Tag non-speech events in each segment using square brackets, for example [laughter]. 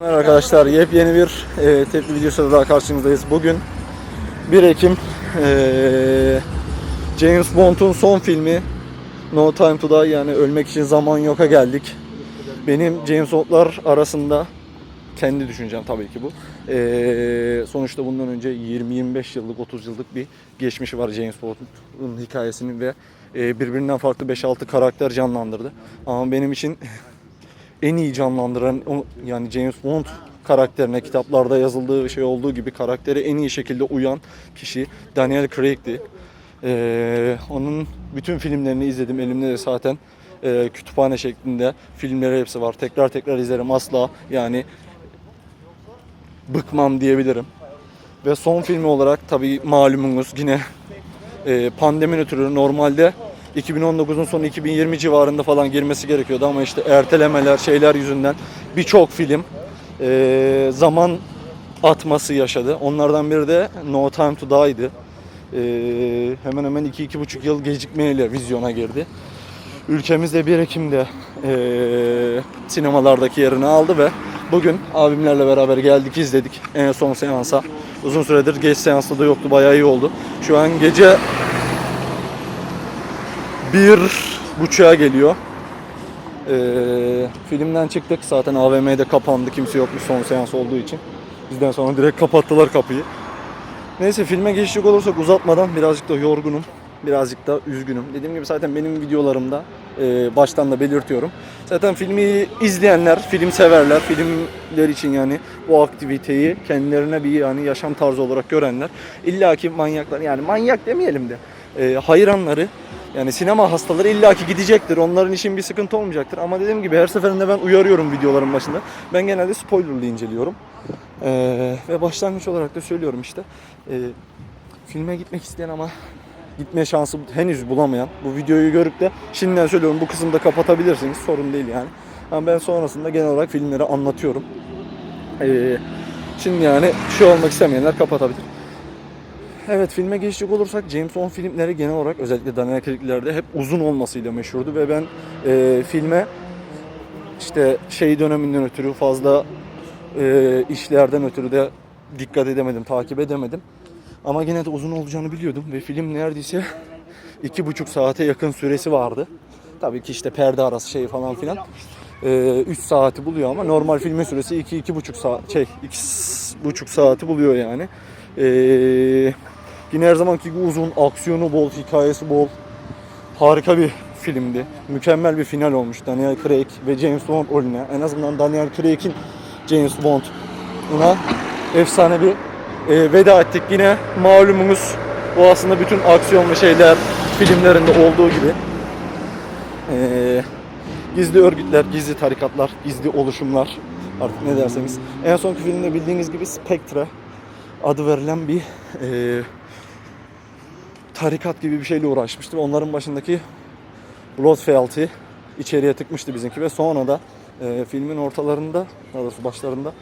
Merhaba arkadaşlar, yepyeni bir e, tepki videosuyla daha karşınızdayız. Bugün 1 Ekim e, James Bond'un son filmi No Time to Die yani Ölmek için Zaman Yok'a geldik. Benim James Bond'lar arasında kendi düşüncem tabii ki bu. E, sonuçta bundan önce 20-25 yıllık, 30 yıllık bir geçmişi var James Bond'un hikayesinin ve e, birbirinden farklı 5-6 karakter canlandırdı. Ama benim için en iyi canlandıran yani James Bond karakterine kitaplarda yazıldığı şey olduğu gibi karaktere en iyi şekilde uyan kişi Daniel Craig'ti. Ee, onun bütün filmlerini izledim. Elimde de zaten e, kütüphane şeklinde filmleri hepsi var. Tekrar tekrar izlerim asla yani bıkmam diyebilirim. Ve son filmi olarak tabii malumunuz yine e, pandemi ötürü normalde 2019'un sonu 2020 civarında falan girmesi gerekiyordu ama işte ertelemeler şeyler yüzünden birçok film e, zaman atması yaşadı. Onlardan biri de No Time to Die'di. E, hemen hemen 2-2,5 yıl gecikmeyle vizyona girdi. Ülkemizde 1 Ekim'de e, sinemalardaki yerini aldı ve bugün abimlerle beraber geldik izledik en son seansa. Uzun süredir geç seansta da yoktu bayağı iyi oldu. Şu an gece bir buçuğa geliyor. Ee, filmden çıktık. Zaten AVM'de kapandı. Kimse yokmuş son seans olduğu için. Bizden sonra direkt kapattılar kapıyı. Neyse filme geçecek olursak uzatmadan birazcık da yorgunum. Birazcık da üzgünüm. Dediğim gibi zaten benim videolarımda e, baştan da belirtiyorum. Zaten filmi izleyenler, film severler, filmler için yani bu aktiviteyi kendilerine bir yani yaşam tarzı olarak görenler illaki manyaklar yani manyak demeyelim de e, hayranları yani sinema hastaları illaki gidecektir. Onların için bir sıkıntı olmayacaktır. Ama dediğim gibi her seferinde ben uyarıyorum videoların başında. Ben genelde spoilerlı inceliyorum. Ee, ve başlangıç olarak da söylüyorum işte. Ee, filme gitmek isteyen ama gitme şansı henüz bulamayan bu videoyu görüp de şimdiden söylüyorum bu kısımda da kapatabilirsiniz. Sorun değil yani. Ama ben sonrasında genel olarak filmleri anlatıyorum. Ee, şimdi yani şey olmak istemeyenler kapatabilir. Evet filme geçecek olursak James Bond filmleri genel olarak özellikle Daniel Craig'lerde hep uzun olmasıyla meşhurdu ve ben e, filme işte şey döneminden ötürü fazla e, işlerden ötürü de dikkat edemedim, takip edemedim. Ama yine de uzun olacağını biliyordum ve film neredeyse [laughs] iki buçuk saate yakın süresi vardı. Tabii ki işte perde arası şey falan filan. 3 saati buluyor ama normal filmin süresi 2 iki, iki buçuk saat şey iki buçuk saati buluyor yani. Ee, yine her zamanki gibi uzun, aksiyonu bol, hikayesi bol. Harika bir filmdi. Mükemmel bir final olmuş Daniel Craig ve James Bond rolüne. En azından Daniel Craig'in James Bond'una efsane bir e, veda ettik. Yine malumunuz o aslında bütün aksiyon ve şeyler filmlerinde olduğu gibi. Ee, gizli örgütler, gizli tarikatlar, gizli oluşumlar artık ne derseniz. En sonki filmde bildiğiniz gibi Spectre adı verilen bir e, tarikat gibi bir şeyle uğraşmıştı. Onların başındaki Bloodfeld'i içeriye tıkmıştı bizimki ve sonra da e, filmin ortalarında, daha doğrusu başlarında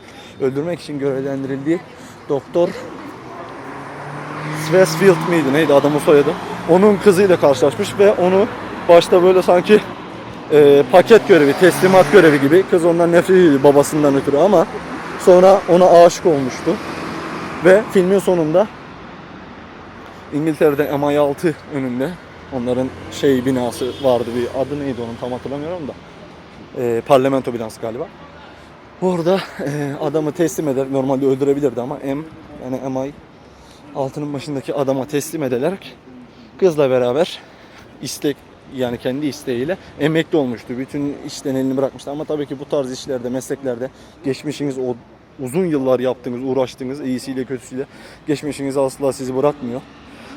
öldürmek için görevlendirildiği Doktor Svesfield miydi neydi adamın soyadı? Onun kızıyla karşılaşmış ve onu başta böyle sanki e, paket görevi, teslimat görevi gibi kız ondan nefret ediyordu babasından ötürü ama sonra ona aşık olmuştu. Ve filmin sonunda İngiltere'de MI6 önünde onların şey binası vardı bir adı neydi onun tam hatırlamıyorum da e, parlamento binası galiba. Orada e, adamı teslim eder normalde öldürebilirdi ama M yani MI altının başındaki adama teslim edilerek kızla beraber istek yani kendi isteğiyle emekli olmuştu. Bütün işten elini bırakmıştı ama tabii ki bu tarz işlerde, mesleklerde geçmişiniz o uzun yıllar yaptığınız, uğraştığınız iyisiyle kötüsüyle geçmişiniz asla sizi bırakmıyor.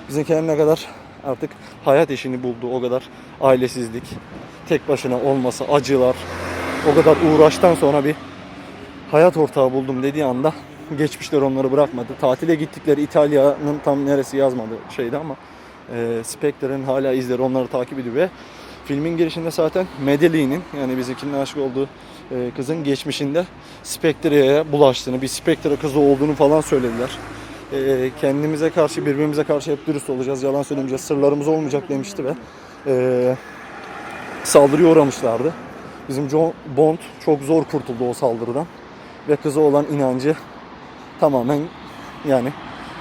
Bizimkiler ne kadar artık hayat eşini buldu, o kadar ailesizlik, tek başına olması, acılar, o kadar uğraştan sonra bir hayat ortağı buldum dediği anda geçmişler onları bırakmadı. Tatile gittikleri İtalya'nın tam neresi yazmadı şeydi ama e, Spectre'in hala izleri onları takip ediyor ve filmin girişinde zaten Medellin'in yani bizimkinin aşık olduğu e, kızın geçmişinde Spectre'ye bulaştığını, bir Spectre kızı olduğunu falan söylediler. E, kendimize karşı, birbirimize karşı hep dürüst olacağız, yalan söylemeyeceğiz, sırlarımız olmayacak demişti ve e, saldırıya uğramışlardı. Bizim John Bond çok zor kurtuldu o saldırıdan. ve kızı olan inancı tamamen yani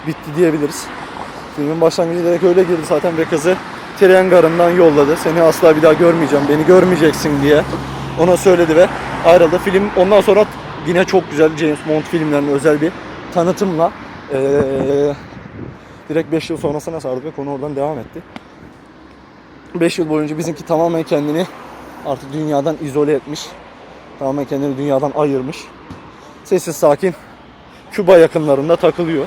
bitti diyebiliriz. Filmin başlangıcı direkt öyle girdi zaten ve kızı tren garından yolladı. Seni asla bir daha görmeyeceğim, beni görmeyeceksin diye ona söyledi ve ayrıldı. Film ondan sonra yine çok güzel James Bond filmlerinin özel bir tanıtımla eee, direkt 5 yıl sonrasına sardı ve konu oradan devam etti. 5 yıl boyunca bizimki tamamen kendini artık dünyadan izole etmiş. Tamamen kendini dünyadan ayırmış. Sessiz sakin Küba yakınlarında takılıyor.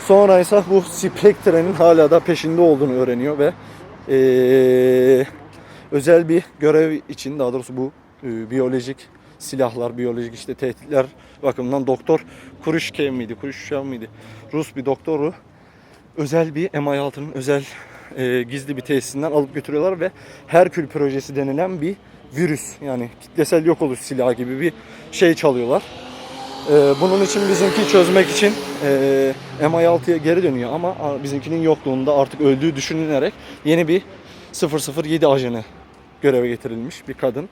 Sonra ise bu Spectre'nin hala da peşinde olduğunu öğreniyor ve eee, özel bir görev için daha doğrusu bu e, biyolojik silahlar, biyolojik işte tehditler bakımından doktor Kuruşkev miydi, Kuruşkev miydi? Rus bir doktoru özel bir MI6'nın özel e, gizli bir tesisinden alıp götürüyorlar ve Herkül projesi denilen bir virüs yani kitlesel yok oluş silahı gibi bir şey çalıyorlar. Ee, bunun için bizimki çözmek için e, MI6'ya geri dönüyor ama bizimkinin yokluğunda artık öldüğü düşünülerek yeni bir 007 ajanı göreve getirilmiş bir kadın.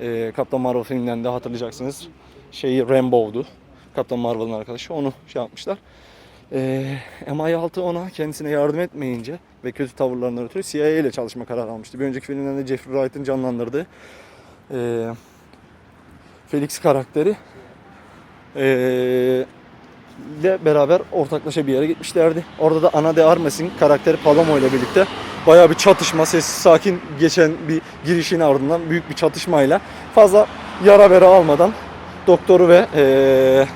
Ee, Kaptan Marvel filminden de hatırlayacaksınız. Şeyi Rambo'du. Kaptan Marvel'ın arkadaşı. Onu şey yapmışlar. Ee, MI6 ona kendisine yardım etmeyince ve kötü tavırlarından ötürü CIA ile çalışma kararı almıştı. Bir önceki filmlerde Jeffrey Wright'ın canlandırdığı e, Felix karakteri e, ile beraber ortaklaşa bir yere gitmişlerdi. Orada da Ana de Armas'in karakteri Paloma ile birlikte bayağı bir çatışma, sessiz sakin geçen bir girişin ardından büyük bir çatışmayla fazla yara bere almadan doktoru ve e,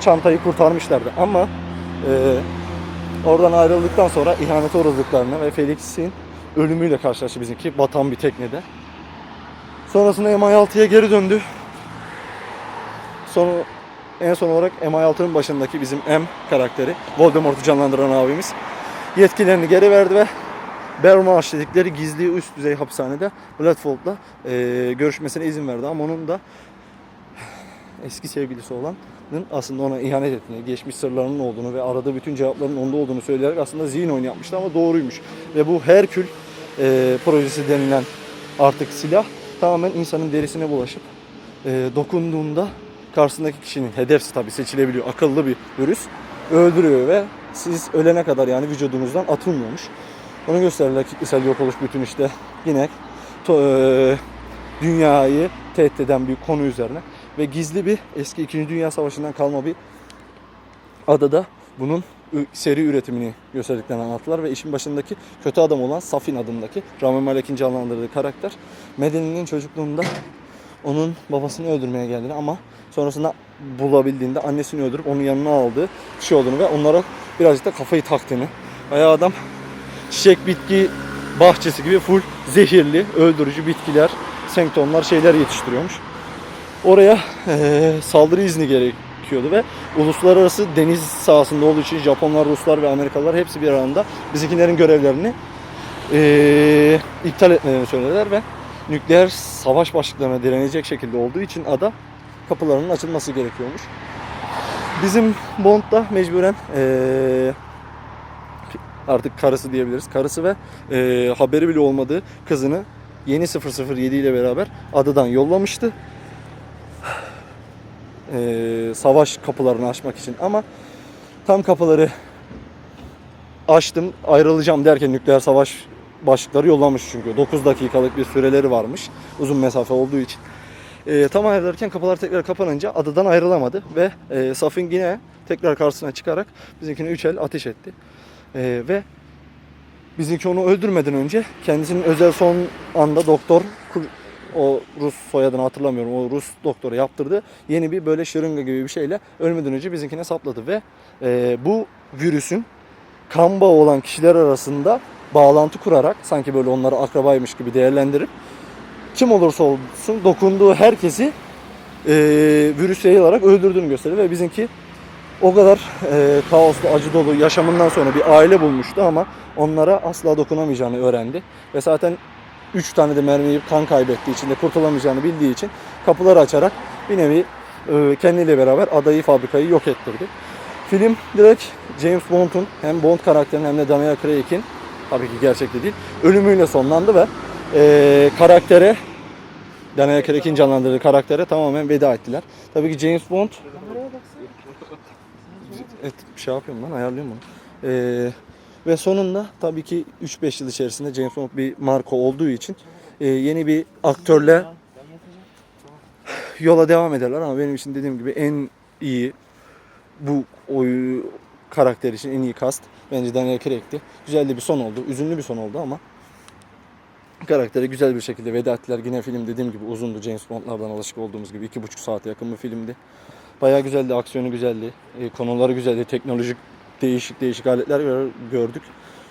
çantayı kurtarmışlardı. Ama e, oradan ayrıldıktan sonra ihanete uğradıklarını ve Felix'in ölümüyle karşılaştı bizimki batan bir teknede. Sonrasında MI6'ya geri döndü. Sonra en son olarak MI6'nın başındaki bizim M karakteri Voldemort'u canlandıran abimiz yetkilerini geri verdi ve Belmarsh dedikleri gizli üst düzey hapishanede Bloodford'la e, görüşmesine izin verdi ama onun da eski sevgilisi olanın aslında ona ihanet ettiğini, geçmiş sırlarının olduğunu ve aradığı bütün cevapların onda olduğunu söyleyerek aslında zihin oyunu yapmıştı ama doğruymuş. Ve bu Herkül e, projesi denilen artık silah tamamen insanın derisine bulaşıp e, dokunduğunda karşısındaki kişinin hedef tabii seçilebiliyor. Akıllı bir virüs öldürüyor ve siz ölene kadar yani vücudunuzdan atılmıyormuş. Onu gösterirler kitlesel yok oluş bütün işte yine to, e, dünyayı tehdit eden bir konu üzerine ve gizli bir eski 2. Dünya Savaşı'ndan kalma bir adada bunun seri üretimini gösterdiklerini anlattılar ve işin başındaki kötü adam olan Safin adındaki Rami Malek'in canlandırdığı karakter Medeni'nin çocukluğunda onun babasını öldürmeye geldiğini ama sonrasında bulabildiğinde annesini öldürüp onun yanına aldığı bir şey olduğunu ve onlara birazcık da kafayı taktığını. Bayağı adam çiçek bitki bahçesi gibi full zehirli, öldürücü bitkiler, senktonlar şeyler yetiştiriyormuş. Oraya eee, saldırı izni gerekiyordu ve uluslararası deniz sahasında olduğu için Japonlar, Ruslar ve Amerikalılar hepsi bir aranda bizimkilerin görevlerini eee, iptal etmelerini söylediler ve nükleer savaş başlıklarına direnecek şekilde olduğu için ada kapılarının açılması gerekiyormuş. Bizim Bond da mecburen eee, artık karısı diyebiliriz. Karısı ve eee, haberi bile olmadığı kızını yeni 007 ile beraber adadan yollamıştı. Eee, savaş kapılarını açmak için ama tam kapıları açtım ayrılacağım derken nükleer savaş başlıkları yollamış çünkü 9 dakikalık bir süreleri varmış uzun mesafe olduğu için. Eee tam ayrılırken kapılar tekrar kapanınca adadan ayrılamadı ve eee Safin yine tekrar karşısına çıkarak bizimkine 3 el ateş etti. Eee, ve bizimki onu öldürmeden önce kendisinin özel son anda doktor o Rus soyadını hatırlamıyorum. O Rus doktora yaptırdı. Yeni bir böyle şırınga gibi bir şeyle ölmeden önce bizimkine sapladı ve eee, bu virüsün kan bağı olan kişiler arasında bağlantı kurarak sanki böyle onları akrabaymış gibi değerlendirip kim olursa olsun dokunduğu herkesi eee virüs yayılarak öldürdüğünü gösteriyor ve bizimki o kadar eee, kaoslu, acı dolu yaşamından sonra bir aile bulmuştu ama onlara asla dokunamayacağını öğrendi. Ve zaten 3 tane de mermi yiyip kan kaybettiği için de kurtulamayacağını bildiği için kapıları açarak bir nevi eee, kendiyle beraber adayı, fabrikayı yok ettirdi. Film direkt James Bond'un hem Bond karakterinin hem de Daniel Craig'in tabii ki gerçekte değil ölümüyle sonlandı ve eee, karaktere Daniel Craig'in canlandırdığı karaktere tamamen veda ettiler. Tabii ki James Bond Evet, bir şey yapıyorum lan ayarlıyorum bunu. Ee, ve sonunda tabii ki 3-5 yıl içerisinde James Bond bir marka olduğu için e, yeni bir aktörle yola devam ederler ama benim için dediğim gibi en iyi bu oyu karakter için en iyi kast bence Daniel Craig'ti. Güzel de bir son oldu. Üzünlü bir son oldu ama karaktere güzel bir şekilde veda ettiler. Yine film dediğim gibi uzundu. James Bond'lardan alışık olduğumuz gibi. iki buçuk saate yakın bir filmdi. Bayağı güzeldi. Aksiyonu güzeldi. E, konuları güzeldi. Teknolojik değişik değişik aletler gör- gördük.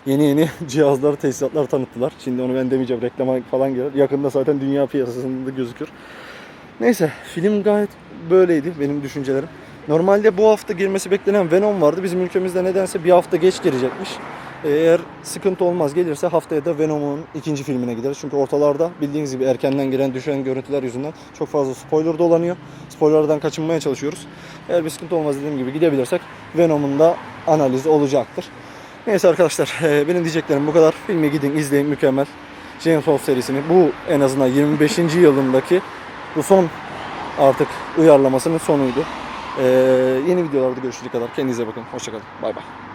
Yeni yeni [laughs] cihazlar, tesisatlar tanıttılar. Şimdi onu ben demeyeceğim. Reklama falan gelir. Yakında zaten dünya piyasasında gözükür. Neyse film gayet böyleydi benim düşüncelerim. Normalde bu hafta girmesi beklenen Venom vardı. Bizim ülkemizde nedense bir hafta geç girecekmiş. Eğer sıkıntı olmaz gelirse haftaya da Venom'un ikinci filmine gideriz. Çünkü ortalarda bildiğiniz gibi erkenden giren düşen görüntüler yüzünden çok fazla spoiler dolanıyor. Spoilerlardan kaçınmaya çalışıyoruz. Eğer bir sıkıntı olmaz dediğim gibi gidebilirsek Venom'un da analizi olacaktır. Neyse arkadaşlar eee, benim diyeceklerim bu kadar. Filmi gidin izleyin mükemmel. James Bond serisini bu en azından 25. yılındaki bu son artık uyarlamasının sonuydu. Ee, yeni videolarda görüşürüz kadar. Kendinize bakın. Hoşçakalın. Bay bay.